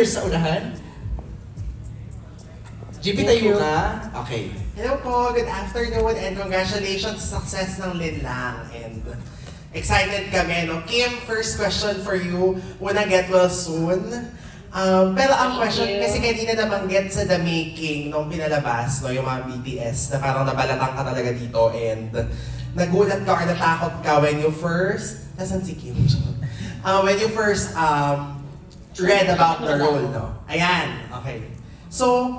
here sa unahan. GP, Thank tayo you. ka. Okay. Hello po, good afternoon and congratulations sa success ng Linlang and excited kami. No? Kim, first question for you. Wanna get well soon? Um, pero ang Thank question, you. kasi kanina nabanggit sa The Making nung pinalabas, no, yung mga BTS, na parang nabalatan ka talaga dito and nagulat ka or natakot ka when you first, nasan si Kim? Uh, when you first um, read about the role, no? Ayan, okay. So,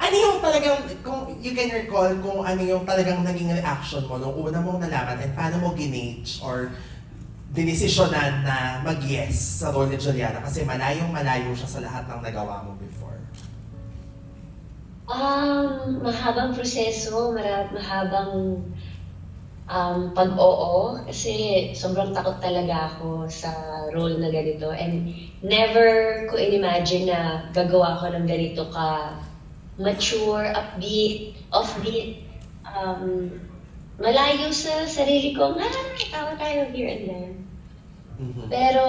ano yung talagang, kung you can recall, kung ano yung talagang naging reaction mo nung una mong nalaman and paano mo ginage or dinesisyonan na mag-yes sa role ni Juliana kasi malayong malayo siya sa lahat ng nagawa mo before. Um, mahabang proseso, mara- mahabang um, pag-oo kasi sobrang takot talaga ako sa role na ganito. And never ko in-imagine na gagawa ko ng ganito ka mature, upbeat, offbeat, um, malayo sa sarili ko, ah, tawa tayo here and there. Pero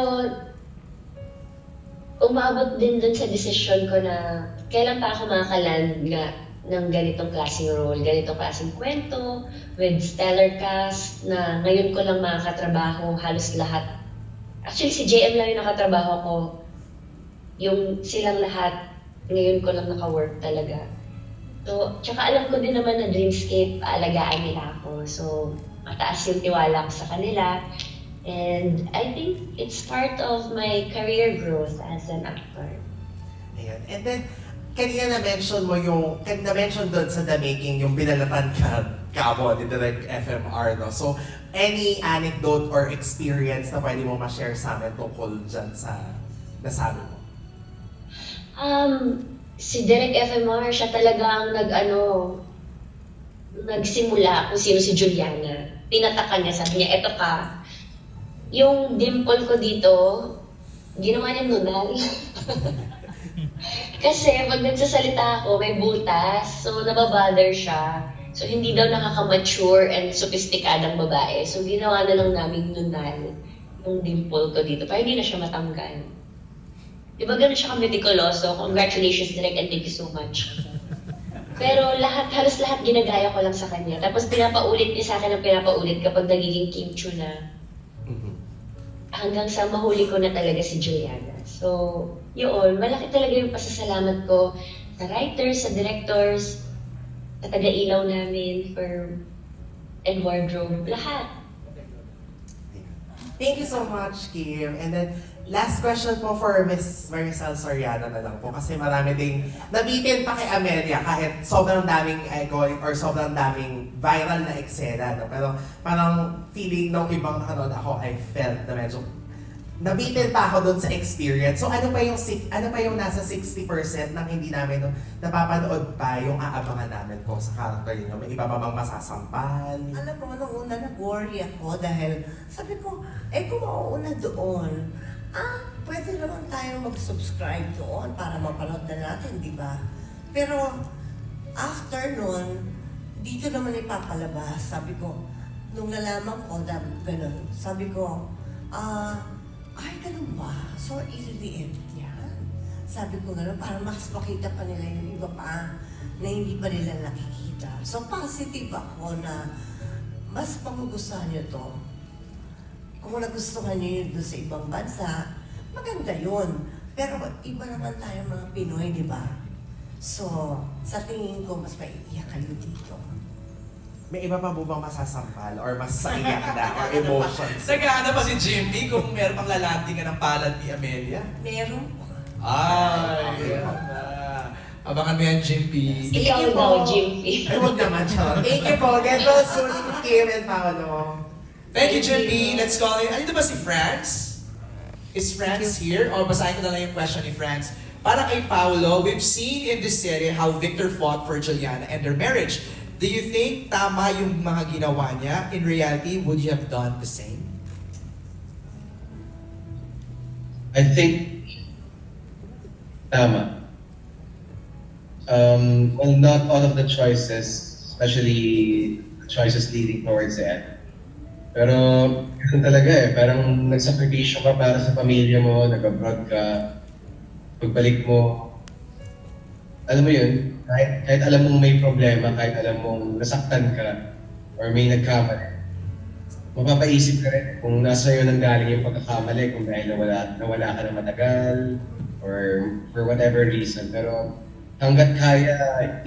umabot din dun sa decision ko na kailan pa ako makakaland nga ng ganitong klaseng role, ganitong klaseng kwento, with stellar cast, na ngayon ko lang makakatrabaho halos lahat. Actually, si JM lang yung nakatrabaho ko. Yung silang lahat, ngayon ko lang naka-work talaga. So, tsaka alam ko din naman na Dreamscape, alagaan nila ako. So, mataas yung tiwala ko sa kanila. And I think it's part of my career growth as an actor. Ayan. And then, kanina na-mention mo yung, kan na-mention doon sa The Making, yung binalatan ka, ka mo ni Direct FMR, no? So, any anecdote or experience na pwede mo ma-share sa amin tungkol dyan sa nasabi mo? Um, si Derek FMR, siya talaga ang nag-ano, nagsimula kung sino si Juliana. Tinatakan niya, sabi niya, eto ka. Yung dimple ko dito, ginawa niya nunal. Kasi pag nagsasalita ako, may butas, so nababother siya. So hindi daw nakaka-mature and sophisticadang babae. So ginawa na lang namin nunal yung dimple ko dito para hindi na siya matanggal. Di ba ganun siya ka-meticuloso? Congratulations, Direk, and thank you so much. Pero lahat, halos lahat ginagaya ko lang sa kanya. Tapos pinapaulit niya sa akin ang pinapaulit kapag nagiging Kim Chu na hanggang sa mahuli ko na talaga si Juliana. So, yun, malaki talaga yung pasasalamat ko sa writers, sa directors, sa taga-ilaw namin for and wardrobe, lahat. Thank you so much, Kim. And then, last question po for Miss Maricel Soriano na lang po. Kasi marami ding nabitin pa kay Amelia kahit sobrang daming iconic or sobrang daming viral na eksena. No? Pero parang feeling ng ibang nakanood ako, I felt na medyo nabitin pa ako doon sa experience. So ano pa yung si- ano pa yung nasa 60% ng hindi namin no, napapanood pa yung aabangan namin po sa character niyo? May iba pa bang masasampan? Alam mo, nung una nag-worry ako dahil sabi ko, eh kung mauuna doon, ah, pwede naman tayong mag-subscribe doon para mapanood na natin, di ba? Pero after nun, dito naman ipapalabas. Sabi ko, nung nalaman ko na ganun, sabi ko, ah, ay, ganun ba? So, ililiit yan. Sabi ko gano'n, para mas makita pa nila yung iba pa na hindi pa nila nakikita. So, positive ako na mas magugustuhan nyo to. Kung nagustuhan nyo yun doon sa ibang bansa, maganda yun. Pero iba naman tayo mga Pinoy, di ba? So, sa tingin ko, mas maiiyak kayo dito. May iba pa po bang masasampal or mas saiyak na or emotions? Naghahanap pa si Jimmy kung meron pang lalandingan ng palad ni Amelia. Meron. Ay, yan na. Abangan mo yan, Jimmy. Thank Ikaw you daw, po. Jimpy. Ay, huwag naman siya. Thank you po. Get well soon, Kim and Paolo. Thank you, Jimmy. Let's call it. Ano ba si Franz? Is Franz here? O basahin ko na lang yung question ni Franz. Para kay Paolo, we've seen in this series how Victor fought for Juliana and their marriage. Do you think tama yung mga ginawa niya? In reality, would you have done the same? I think tama. Um, well, not all of the choices, especially the choices leading towards the end. Pero, ganun talaga eh. Parang nagsakripisyo ka para sa pamilya mo, nag-abroad ka. pagbalik mo, alam mo yun, kahit, kahit alam mong may problema, kahit alam mong nasaktan ka, or may nagkamali, mapapaisip ka rin kung nasa iyo nang galing yung pagkakamali, kung dahil nawala, nawala ka na matagal, or for whatever reason. Pero hanggat kaya,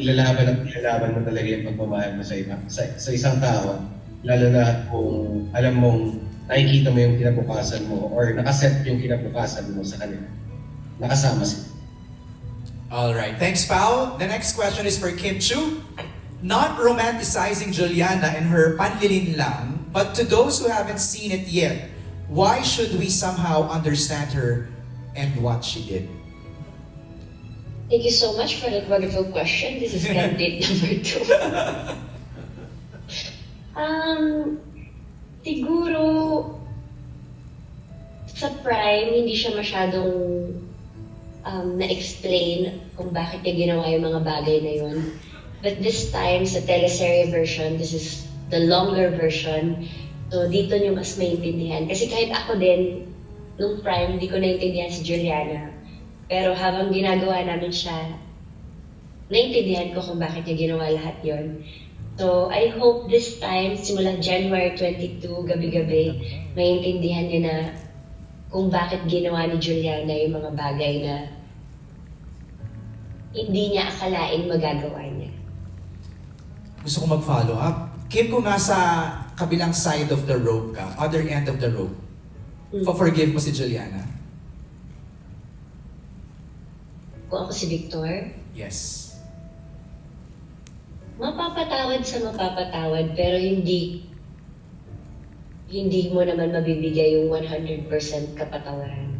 ilalaban at ilalaban mo talaga yung pagmamahal mo sa, iba, sa, sa isang tao, lalo na kung alam mong nakikita mo yung kinabukasan mo or nakaset yung kinabukasan mo sa kanila. Nakasama sila. Alright, thanks Pao. The next question is for Kim Chu. Not romanticizing Juliana and her panlilin lang, but to those who haven't seen it yet, why should we somehow understand her and what she did? Thank you so much for that wonderful question. This is candidate number two. um, siguro, sa Prime, hindi siya masyadong um, na-explain kung bakit niya ginawa yung mga bagay na yun. But this time, sa teleserye version, this is the longer version. So, dito niyo mas maintindihan. Kasi kahit ako din, nung Prime, hindi ko naintindihan si Juliana. Pero habang ginagawa namin siya, naintindihan ko kung bakit niya ginawa lahat yon. So, I hope this time, simula January 22, gabi-gabi, maintindihan niya na kung bakit ginawa ni Juliana yung mga bagay na hindi niya akalain magagawa niya. Gusto ko mag-follow up. Kim, kung nasa kabilang side of the rope ka, other end of the rope, Hmm. forgive mo si Juliana? Kung ako si Victor, Yes. mapapatawad sa mapapatawad pero hindi hindi mo naman mabibigay yung 100% kapatawaran.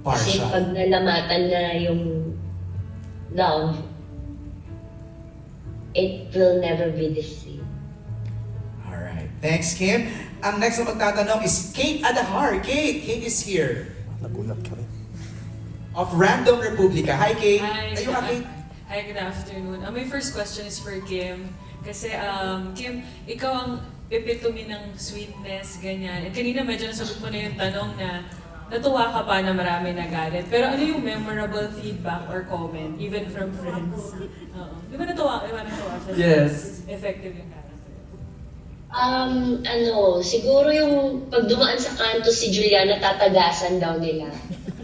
Kasi pag nalamatan na yung love, it will never be the same. Alright. Thanks, Kim. Ang next na magtatanong is Kate Adahar. Kate, Kate is here. Nagulat ka rin. Of Random Republica. Hi, Kate. Hi. Ayun ka, Kate. Hi, good afternoon. Uh, my first question is for Kim. Kasi, um, Kim, ikaw ang epitome ng sweetness, ganyan. And kanina medyo nasagot mo na yung tanong na natuwa ka pa na marami nagalit. Pero ano yung memorable feedback or comment, even from friends? Oo. Di ba natuwa? Di ba natuwa siya? Yes. Effective yung character. Um, ano, siguro yung pag dumaan sa kanto si Juliana, tatagasan daw nila.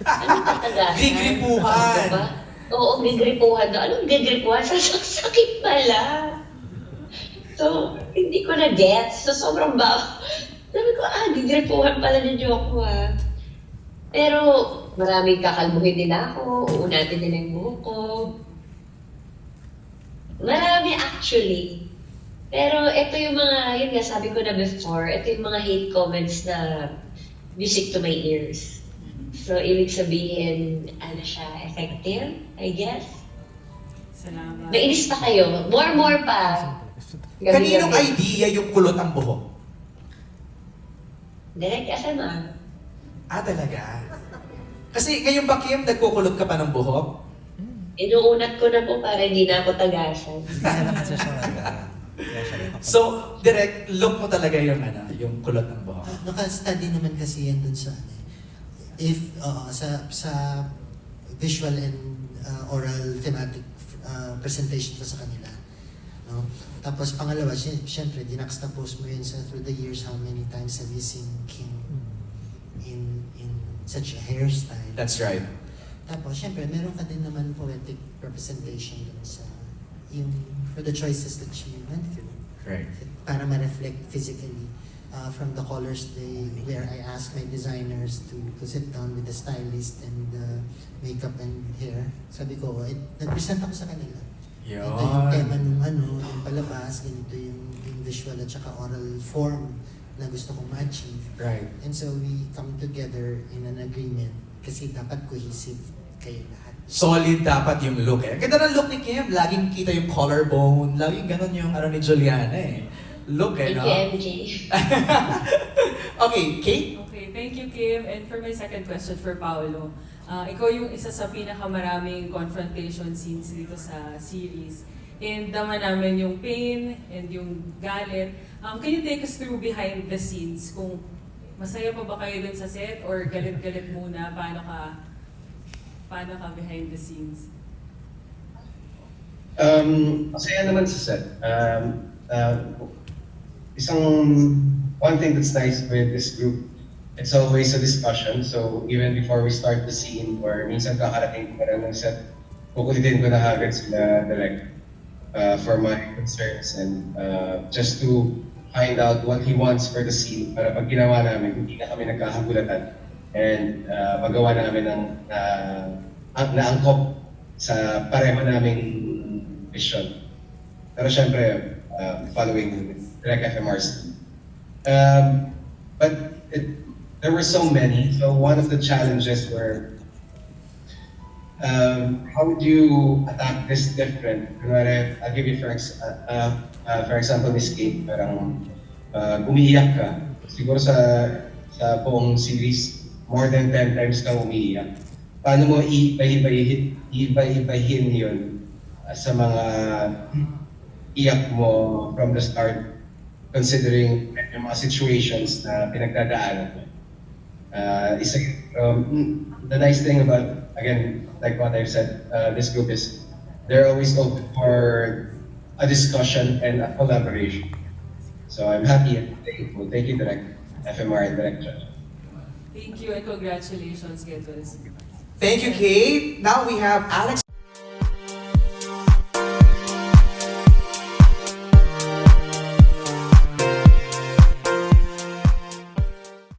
Ano tatagasan? Gigripuhan. Diba? Oo, gigripuhan daw. Anong gigripuhan? Sasakit pala. So, hindi ko na gets. So, sobrang ba. Sabi ko, ah, gigripuhan pala ni Joko ah. Pero, maraming kakalbuhin nila ako. Uunatin nila yung buhok ko. Marami actually. Pero ito yung mga, yun nga sabi ko na before, ito yung mga hate comments na music to my ears. So, ibig sabihin, ano siya, effective, I guess. Salamat. Nainis pa kayo. More, more pa. Kaninong idea yung kulot ang buhok? Direct SMA. Ah, talaga? Kasi ngayon ba, Kim, nagkukulot ka pa ng buhok? Inuunat ko na po para hindi na ako tagasan. So, direct look mo talaga yung ano, yung kulot ng buhok. Naka-study naman kasi yan dun sa ano eh. if uh, sa sa visual and uh, oral thematic uh, presentation ko sa kanila. No? Tapos pangalawa, sy- syempre, dinaxtapose mo yun sa through the years, how many times have you seen Kim in in such a hairstyle? That's right. Tapos, syempre, meron ka din naman poetic representation dun sa yung for the choices that she went through Right. para ma-reflect physically uh, from the colors they where I asked my designers to to sit down with the stylist and uh, makeup and hair. Sabi ko, eh, nag-present ako sa kanila. Ito yung tema Yun. nung ano, yung palabas, ganito yung, yung visual at saka oral form na gusto kong ma-achieve. Right. And so we come together in an agreement kasi dapat cohesive kayo lahat. Solid dapat yung look eh. Ganda ng look ni Kim. Laging kita yung collarbone. Laging ganun yung ano ni Juliana eh. Look eh, Thank no? you, MJ. okay, Kate? Okay, thank you, Kim. And for my second question for Paolo, uh, ikaw yung isa sa pinakamaraming confrontation scenes dito sa series. And dama namin yung pain and yung galit. Um, can you take us through behind the scenes? Kung masaya pa ba kayo dun sa set or galit-galit muna? Paano ka paano ka behind the scenes? Um, masaya naman sa set. Um, uh, isang, one thing that's nice with this group, it's always a discussion. So even before we start the scene, or minsan kakarating ko na ng set, kukulitin ko na agad sila direct uh, for my concerns and uh, just to find out what he wants for the scene para pag ginawa namin, hindi na kami nagkakagulatan and uh, magawa namin ng uh, naangkop sa pareho naming vision. Pero syempre, uh, following direct FMRs. Um, but it, there were so many. So one of the challenges were um, how would you attack this different? Kunwari, I'll give you for, ex- uh, uh, uh, for example, this game, parang uh, umiiyak ka. Siguro sa sa buong series, more than 10 times ka umiiyak. Paano mo iiba-ibahin iba-ibahin yun uh, sa mga iyak mo from the start considering yung mga situations na pinagdadaanan mo. Uh, isa, um, the nice thing about, again, like what I've said, uh, this group is they're always open for a discussion and a collaboration. So I'm happy and thankful. Thank you, Direct FMR and Direct Judge. Thank you and congratulations, Get Well Soon. Thank you, Kate. Now we have Alex